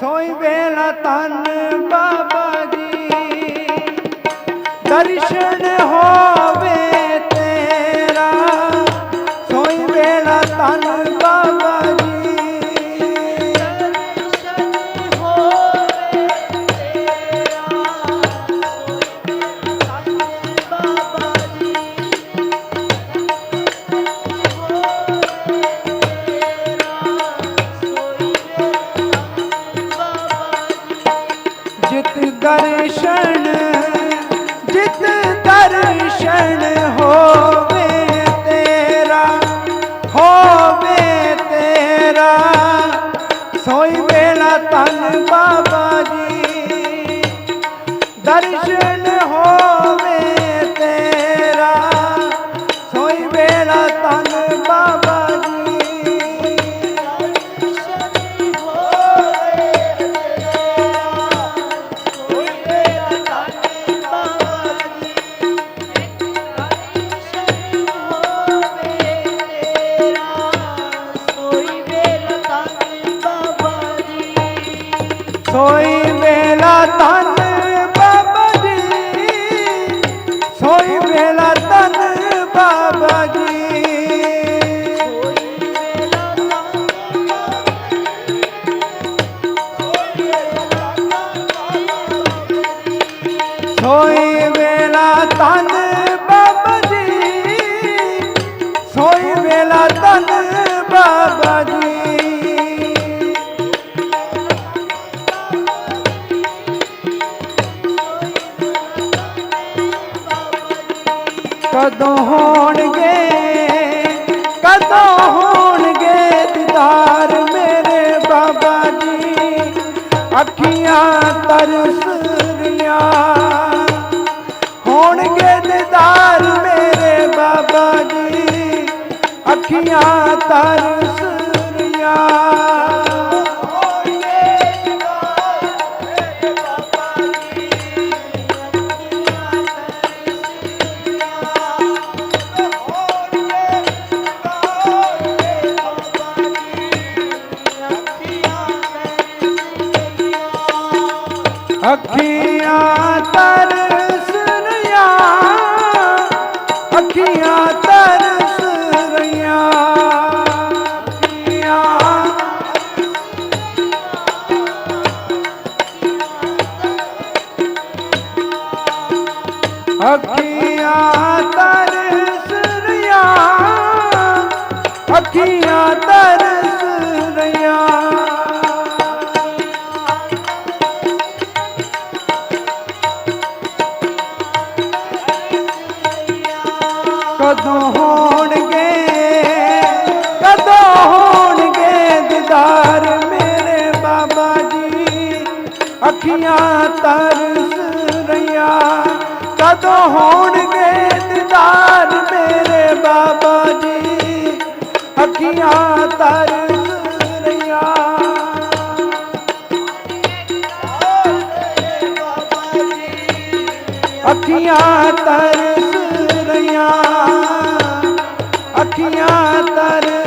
ਸੋਈ ਵੇਲਾ ਤਨ ਬਾਬਾ ਜੀ। ਦਰਸ਼ਨ ਹੋਵੇ ਦਰਸ਼ਨ ਹੋਵੇ ਤੇਰਾ ਹੋਵੇ ਤੇਰਾ। ਸੋਈ ਵੇਲਾ ਤਨ ਬਾਬਾ ਸੋਈ ਵੇਲਾ ਤਨ ਬਾਬਾ ਜੀ। ਸੋਈ ਵੇਲਾ ਤਨ ਬਾਬਾ ਜੀ। ਸੋਈ ਵੇਲਾ ਤਨ ਕਦੋਂ ਹੋਣਗੇ? ਕਦੋਂ ਹੋਣਗੇ ਦੀਦਾਰ ਮੇਰੇ ਬਾਬਾ ਜੀ? ਅੱਖੀਆਂ ਤਰਸ ਰਹੀਆਂ ਹੋਣਗੇ ਦੀਦਾਰ ਮੇਰੇ ਬਾਬਾ ਜੀ? ਅੱਖੀਆਂ ਤਰਸ ਅੱਖੀਆਂ ਤਰਸ ਰਹੀਆਂ ਅੱਖੀਆਂ ਤਰਸ ਰਹੀਆਂ। ਅੱਖੀਆਂ ਤਰਸ ਰਹੀਆਂ ਅੱਖੀਆਂ ਤਰਸ ਰਹੀਆਂ। ਤਰਸ ਰਹੀਆਂ, ਕਦੋਂ ਹੋਣਗੇ ਦੀਦਾਰ ਮੇਰੇ ਬਾਬਾ ਜੀ? ਅੱਖੀਆਂ ਤਰਸ ਰਹੀਆਂ। ਅੱਖੀਆਂ ਤਰਸ ਰਹੀਆਂ। ਅੱਖੀਆਂ ਤਰਸ